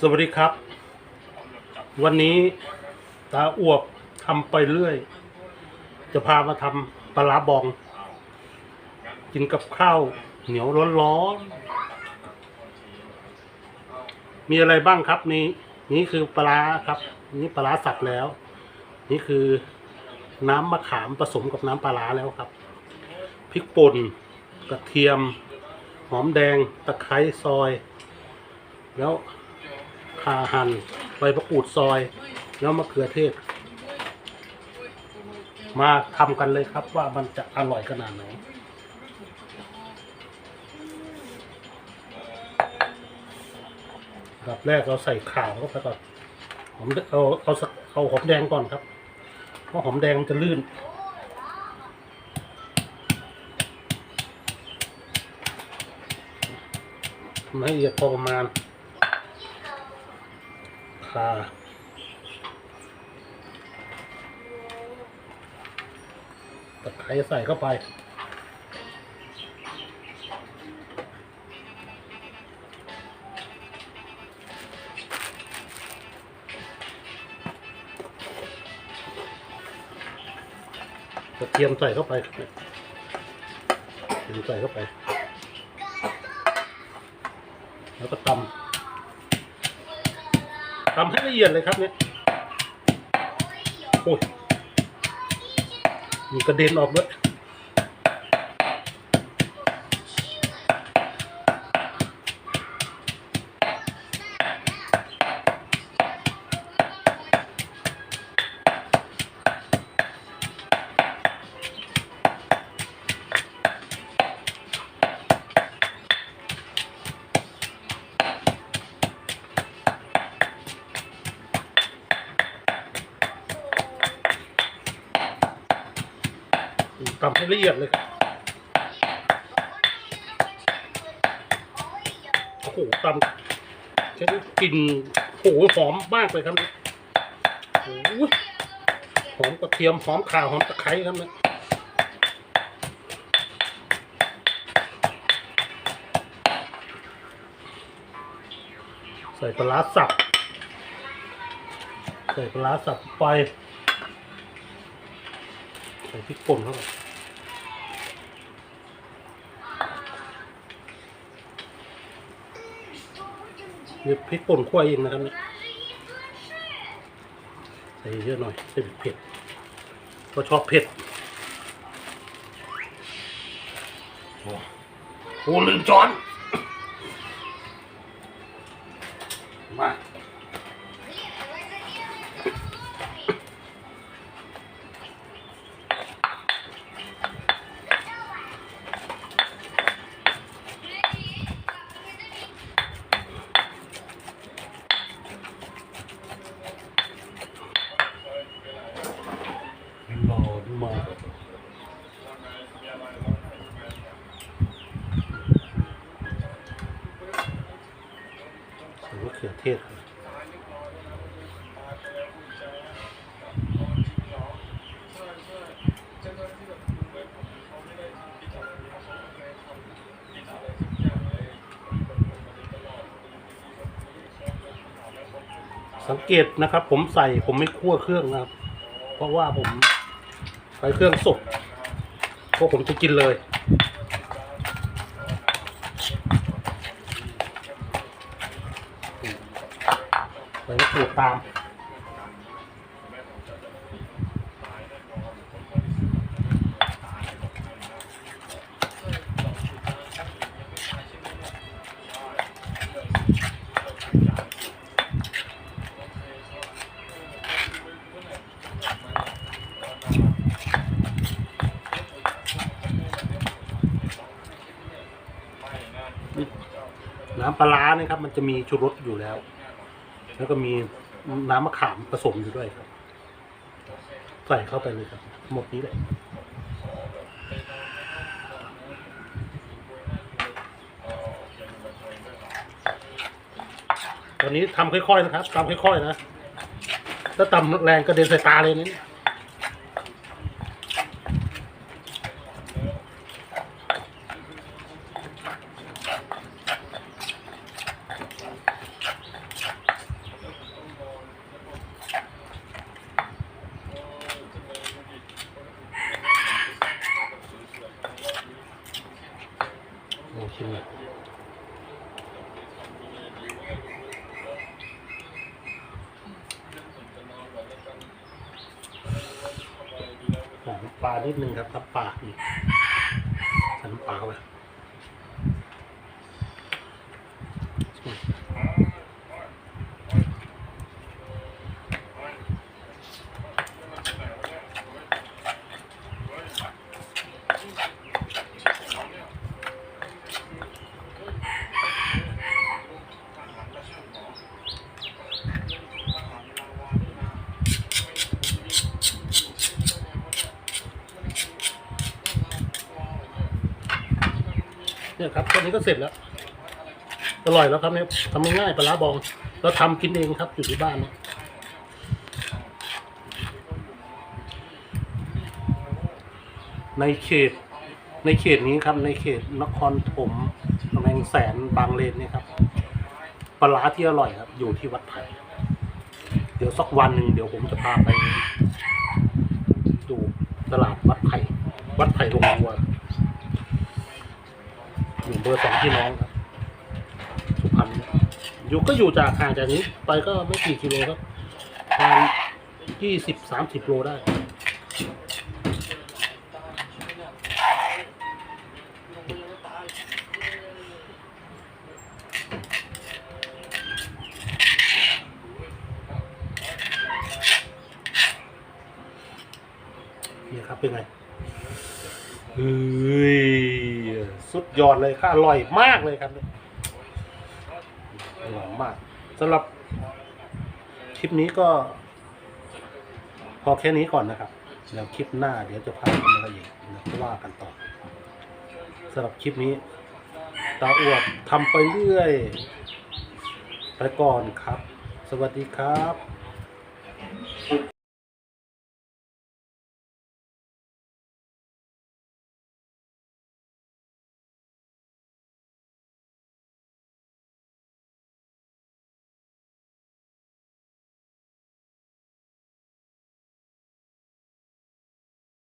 สวัสดีครับ วันนี้ตาอวบทำไปเรื่อย จะพามาทำปลาบอง กินกับข้าว เหนียวร้อนๆมีอะไรบ้างครับนี่นี่คือปลาครับ นี่ปลาสับแล้ว นี่คือน้ำมะขามผสมกับน้ำปลาแล้วครับพริกป่นกระเทียม หอมแดงตะไคร้ซอย แล้ว ข่าหั่นใบมะกรูดซอย แล้วมะเขือเทศ มาทำกันเลยครับว่ามันจะอร่อยขนาดไหนอันดับแรกเราใส่ข่าเข้าไปก่อนหอมเอาเอาเอาหอมแดงก่อนครับ เพราะหอมแดงมันจะลื่นทำให้ละเอียดพอประมาณ ค่ะตะไคร้ใส่เข้าไป กระเทียมใส่เข้าไปกระเทียมใส่เข้าไป แล้วก็ตำ ทำให้ละเอียดเลยครับเนี่ยโอ้ยมีกระเด็นออกด้วย ตำให้ละเอียดเลยครับโอ้โหตำฉันกลิ่นโอ้โหหอมมากเลยครับเนี่ยโอ้โหหอมกระเทียมหอมข่าหอมตะไคร้ครับเนี่ยใส่ปลาสับใส่ปลาสับไป ส่พริกป่นเข้าไปนี่พริกป่นคั่วเองนะครับเนี่ยใส่เยอะหน่อยใส่เผ็ดก็ชอบเผ็ดโอ้โหลืมช้อน มา รอดูมาใส่มะ เทศ สังเกตนะครับ ผมใส่ผมไม่คั่วเครื่องนะครับ เพราะว่าผมใส่เครื่องสดเพราะผมจะกินเลย ใส่มะกรูดตาม น้ำปลาร้าเนี่ยครับ มันจะมีชูรสอยู่แล้ว แล้วก็มีน้ำมะขามผสมอยู่ด้วยครับ ใส่เข้าไปเลยครับ หมดนี้เลยตอนนี้ทำค่อยๆนะครับทำค่อยๆนะถ้าตำแรงกระเด็นใส่ตาเลยนี่ ปลานิดนึงครับทับปลาอีกใส่น้ำปลาเข้าไป เนี่ยครับแค่นี้ก็เสร็จแล้ว อร่อยแล้วครับเนี่ยทำง่ายๆปลาร้าบอง เราทำกินเองครับอยู่ที่บ้านในเขต ในเขตนี้ครับในเขตนครถมกำแพงแสนบางเลนเนี่ยครับปลาร้าที่อร่อยครับ อยู่ที่วัดไผ่เดี๋ยวสักวันหนึ่งเดี๋ยวผมจะพาไปดูตลาดวัดไผ่วัดไผ่ลงวัว อยู่เบอร์สองพี่น้องครับสุพรรณเนี่ยอยู่ก็อยู่จากห่างจากนี้ ไปก็ไม่กี่กิโลครับประมาณยี่สิบสามสิบโลได้นี่ครับเป็นไงเฮ้ย สุดยอดเลยค่ะอร่อยมากเลยครับอร่อยมากสำหรับคลิปนี้ก็ พอแค่นี้ก่อนนะครับ แล้วคลิปหน้าเดี๋ยวจะพาไปละเอียดแล้วว่ากันต่อสำหรับคลิปนี้ ตาอวดทำไปเรื่อย ไปก่อนครับ สวัสดีครับ